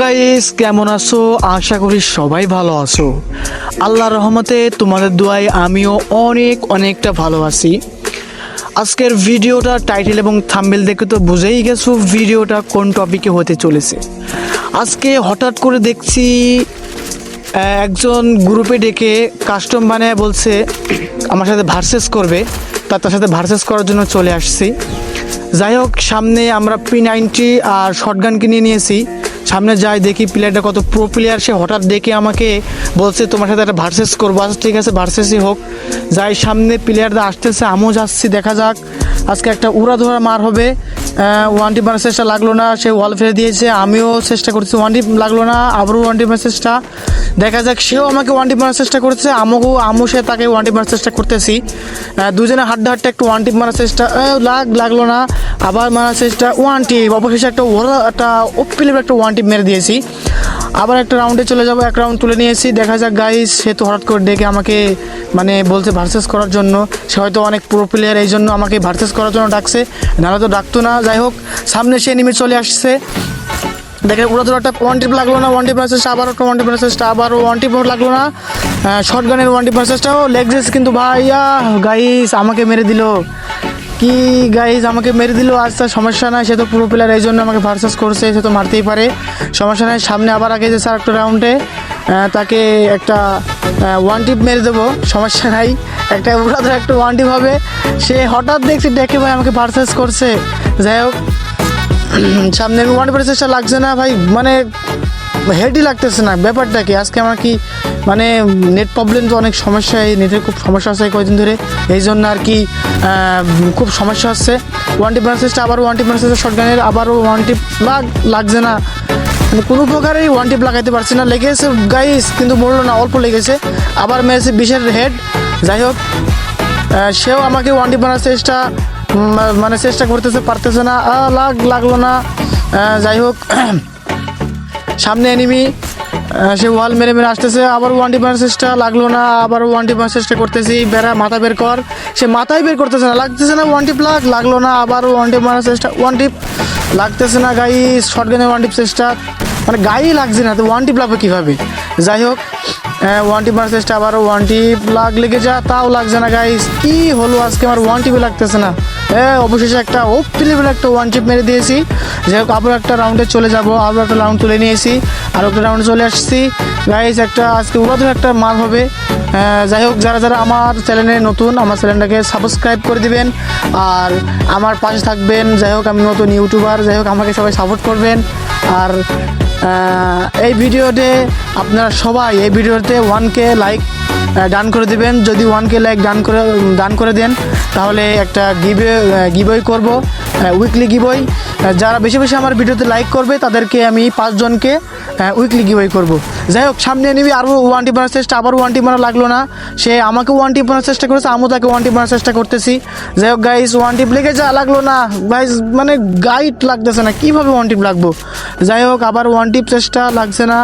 Guys কেমন আছো? আশা করি সবাই ভালো আছো। আল্লাহর রহমতে তোমাদের দোয়ায় আমিও অনেক অনেকটা ভালো আছি। আজকের ভিডিওটা টাইটেল এবং থাম্বেল দেখে তো বুঝেই গেছো ভিডিওটা কোন টপিকে হতে চলেছে। আজকে হঠাৎ করে দেখছি একজন গ্রুপে ডেকে কাস্টম বানায় বলছে, আমার সাথে ভার্সেস করবে, তা তার সাথে ভার্সেস করার জন্য চলে আসছি। যাই হোক, সামনে আমরা পি নাইনটি আর শর্টগান কিনে নিয়েছি। সামনে যাই, দেখি প্লেয়ারটা কত প্রো প্লেয়ার সে হঠাৎ দেখে আমাকে বলছে, তোমার সাথে একটা ভার্সেস করব। আচ্ছা ঠিক আছে ভার্সেসই হোক। যাই, সামনে প্লেয়াররা আসতেছে, আমিও যাচ্ছি, দেখা যাক। আজকে একটা উড়া ধরা মার হবে। ওয়ান টি মারার চেষ্টা লাগল না, সে ওয়াল ফেলে দিয়েছে, আমিও চেষ্টা করছি ওয়ান টি লাগল না, আবারও ওয়ান টি মারার চেষ্টা। দেখা যাক, সেও আমাকে ওয়ান টি মারার চেষ্টা করছে আমাকেও আমও সে তাকে ওয়ান টি মারার চেষ্টা করতেছি। দুজনে হাড্ডা হাড্ডা একটু ওয়ান টিপ মারার চেষ্টা লাগ, লাগল না, আবার মারার চেষ্টা ওয়ান টিপ অবশেষে একটা ওরা, একটা ওপিলের একটা ওয়ান টিপ মেরে দিয়েছি। আবার একটা রাউন্ডে চলে যাব। এক রাউন্ড তুলে নিয়েছি। দেখা যাক গাইস সে তো হঠাৎ করে ডেকে আমাকে মানে বলছে ভার্সেস করার জন্য। সে হয়তো অনেক প্রো প্লেয়ার এই জন্য আমাকে ভার্সেস করার জন্য ডাকছে। নাহলে তো ডাকতো না। যাই হোক, সামনে সে নেমে চলে আসছে। দেখে উড়া ধরা একটা ওয়ান টিপ লাগল না। ওয়ান টিপ চেষ্টা আবার একটা ওয়ান টিপ আবার ওয়ান টিপ লাগল না। শর্ট গানের ওয়ান টিপ চেষ্টাও লেগ কিন্তু ভাইয়া গাইস আমাকে মেরে দিল। কি গাইজ আমাকে মেরে দিল? আচ্ছা সমস্যা নাই, সে তো পুরো প্লেয়ার এই জন্য আমাকে ভার্সাস করছে, সে তো মারতেই পারে। সমস্যা নাই, সামনে আবার আগে যে স্যার একটা রাউন্ডে তাকে একটা ওয়ান টিপ মেরে দেবো। সমস্যা নাই, একটা ধরা একটা ওয়ান টিপ হবে। সে হঠাৎ দেখছি ডেকে ভাই আমাকে ভার্সাস করছে। যাই হোক, সামনে ওয়ান পার্সেন্ট চেষ্টা লাগছে না ভাই। মানে হেডই লাগতেছে না। ব্যাপারটা কি? আজকে আমার কি মানে নেট প্রবলেম তো অনেক সমস্যা, এই নেটের খুব সমস্যা এই কয়েকদিন ধরে। এই জন্য আর কি খুব সমস্যা হচ্ছে। ওয়ান টিপ আবার ওয়ান টিপ মেসেজটা শর্ট গানের আবারও ওয়ান টিপ লাগ লাগছে না। মানে কোনো প্রকারেই ওয়ান টিপ লাগাইতে পারছি না। লেগেছে গাইস কিন্তু মরলো না, অল্প লেগেছে। আবার মেরেছে বিশের হেড যাই হোক সেও আমাকে ওয়ান টি বানার চেষ্টা মানে চেষ্টা করতেছে, পারতেছে না। লাগ, লাগল না। যাই হোক সামনে এনিমি সে ওয়াল মেরে মেরে আসতেছে। আবার ওয়ান টি চেষ্টা লাগল না, আবার ওয়ান টি চেষ্টা করতেছি। বেড়া, মাথা বের কর। সে মাথায় বের করতেছে না, লাগতেছে না ওয়ান টিপ লাগ লাগল না, আবার ওয়ান টিপ মারার চেষ্টা ওয়ান টিপ লাগতেছে না গাই শর্ট গানের ওয়ান টিপ চেষ্টা। মানে গাই লাগছে না, তো ওয়ান টিপ লাগবে কীভাবে? যাই হোক ওয়ান টিপ মারার চেষ্টা আবারও ওয়ান টিপ লাগ লেগে যা, তাও লাগছে না গাইস কি হলো আজকে? আমার ওয়ান টিপে লাগতেছে না। হ্যাঁ অবশেষে একটা ওপ লেভেল একটা ওয়ান চিপ মেরে দিয়েছি। যাই হোক আবার একটা রাউন্ডে চলে যাব, আবার একটা রাউন্ড তুলে নিয়েছি। আর একটা রাউন্ডে চলে আসছি। গাইস একটা আজকে উড়াধুর একটা মাল হবে। যাই হোক যারা যারা আমার চ্যানেলে নতুন, আমার চ্যানেলটাকে সাবস্ক্রাইব করে দিবেন। আর আমার পাশে থাকবেন যাই হোক আমি নতুন ইউটিউবার যাই হোক আমাকে সবাই সাপোর্ট করবেন। আর এই ভিডিওতে আপনারা সবাই, এই ভিডিওতে ওয়ান কে লাইক ডান করে দেবেন। যদি ওয়ান কে লাইক ডান করে ডান করে দেন, তাহলে একটা গিবে গিবই করব উইকলি গিবই যারা বেশি বেশি আমার ভিডিওতে লাইক করবে, তাদেরকে আমি পাঁচজনকে উইকলি গিবই করব। যাই হোক সামনে নিবি, আরও ওয়ান টি চেষ্টা আবার ওয়ান টি লাগল না। সে আমাকে ওয়ান টিপ মারার চেষ্টা করেছে, আমিও তাকে ওয়ান টিপ মারার চেষ্টা করতেছি। যাই হোক গাইস ওয়ান টিপ লেগে যা লাগল না। গাইস মানে গাইড লাগতেছে না, কীভাবে ওয়ান টিপ লাগবো? যাই হোক আবার ওয়ান টিপ চেষ্টা লাগছে না।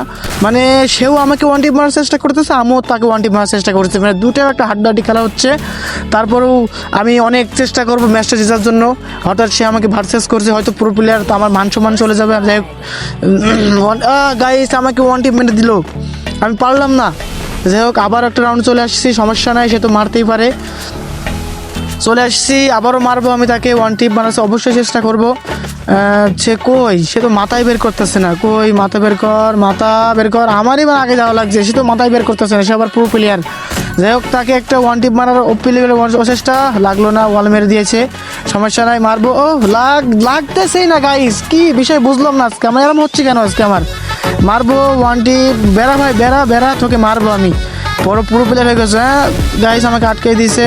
মানে সেও আমাকে ওয়ান টিপ মারার চেষ্টা করতেছে, আমিও তাকে ওয়ান টিপ মারার চেষ্টা করতেছি। মানে দুটো একটা হাড্ডাহাড্ডি খেলা হচ্ছে। তারপরেও আমি অনেক চেষ্টা করব ম্যাচটা জেতার জন্য। হঠাৎ সে আমাকে ভার্সেস করছে, হয়তো পুরো প্লেয়ার তো আমার মান সম্মান চলে যাবে। যাই হোক গাইস আমাকে ওয়ান টিপ মেরে দিল। আমি পারলাম না। যাই হোক, আবার একটা রাউন্ড চলে আসছি, সমস্যা নাই, সে তো মারতেই পারে। চলে আসছি, আবারও মারবো আমি তাকে ওয়ান টিপ বানাতে অবশ্যই চেষ্টা করব। সে কই? সে তো মাথায় বের করতেছে না। কই? মাথা বের কর, মাথা বের কর। আমারই মানে আগে যাওয়া লাগছে, সে তো মাথায় বের করতেছে না, সে আবার পুরো প্লেয়ার যাই হোক, তাকে একটা ওয়ান টিপ মারার লেভেলের চেষ্টা। লাগল না ওয়াল মেরে দিয়েছে। সমস্যা নাই, মারবো। ও লাগ, লাগতেছেই না গাইস কি বিষয়, বুঝলাম না আজকে আমার এরকম হচ্ছে কেন আজকে আমার মারবো ওয়ান্টি বেড়া ভাই, বেড়া বেড়া, তোকে মারবো আমি। বড় পুরো প্লেয়ার হয়ে গেছে হ্যাঁ? গাইস আমাকে আটকে দিছে।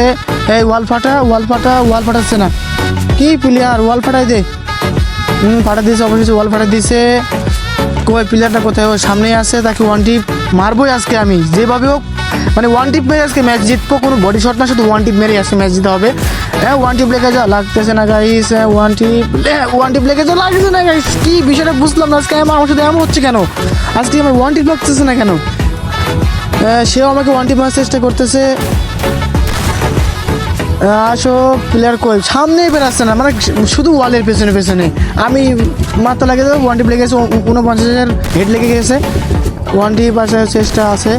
এই ওয়াল ফাটা ওয়াল ফাটা ওয়াল ফাটাচ্ছে না। কি প্লেয়ার ওয়াল ফাটাই দে। হুম ফাটা দিয়েছে অবশ্যই ওয়াল ফাটা দিয়েছে। কই প্লেয়ারটা কোথায় ও সামনেই আছে তাকে ওয়ান টিপ মারবোই আজকে আমি যেভাবে হোক। মানে ওয়ান টিপ মেরে আজকে ম্যাচ জিতবো কোনো বডি শট না শুধু ওয়ান টিপ মেরে আজকে ম্যাচ জিতে হবে। হ্যাঁ ওয়ান টিপ লেগে যা লাগতেছে না গাইস হ্যাঁ ওয়ান টিপ ওয়ান টিপ লেগে যা লাগছে না গাইস কি বিষয়টা বুঝলাম না আজকে আমার সাথে এমন হচ্ছে কেন? আজকে আমার ওয়ান টিপ লাগতেছে না কেন? আহ, সেও আমাকে ওয়ান টিপ মারার চেষ্টা করতেছে। আসো প্লেয়ার কই? সামনেই বেরাচ্ছে না মানে শুধু ওয়ালের পেছনে পেছনে। আমি মাথা লাগে যাব ওয়ান টিপ লেগে গেছে উনপঞ্চাশ হাজার হেড লেগে গেছে। ওয়ান টিপ আছে চেষ্টা আছে।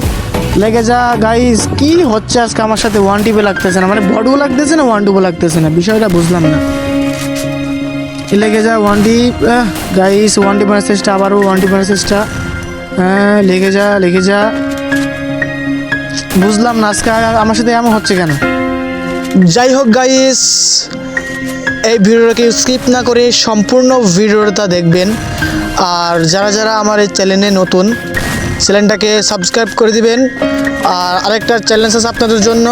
লেগে যা গাইস কি হচ্ছে আজকে আমার সাথে? ওয়ান টিপে লাগতেছে না মানে বডও লাগতেছে না ওয়ান টুপও লাগতেছে না, বিষয়টা বুঝলাম না। লেগে যা one tip guys one tip মারার চেষ্টা, আবারও ওয়ান টিপ মারার চেষ্টা। হ্যাঁ লেগে যা লেগে যা। বুঝলাম না, আজকে আমার সাথে এমন হচ্ছে কেন? যাই হোক গাইস এই ভিডিওটাকে স্কিপ না করে সম্পূর্ণ ভিডিওটা দেখবেন। আর যারা যারা আমার এই চ্যানেলে নতুন চ্যানেলটাকে সাবস্ক্রাইব করে দিবেন। আর আরেকটা চ্যালেঞ্জ আছে আপনাদের জন্য,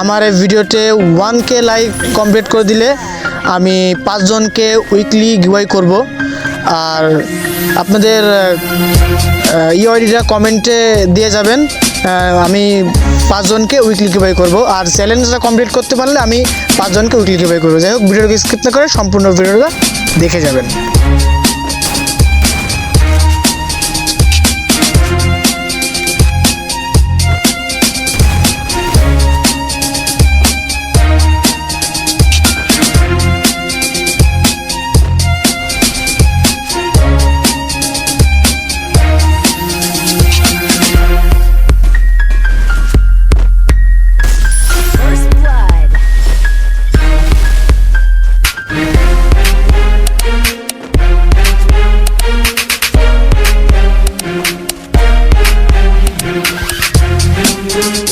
আমার এই ভিডিওতে ওয়ান কে লাইক কমপ্লিট করে দিলে আমি পাঁচজনকে উইকলি গিওয়াই করব। আর আপনাদের ইউআইডিটা কমেন্টে দিয়ে যাবেন। আমি পাঁচজনকে উইকলি গিভাই করব। আর চ্যালেঞ্জটা কমপ্লিট করতে পারলে আমি পাঁচজনকে উইকলি গিভাই করব। যাই হোক ভিডিওটাকে স্কিপ না করে সম্পূর্ণ ভিডিওটা দেখে যাবেন। Müzik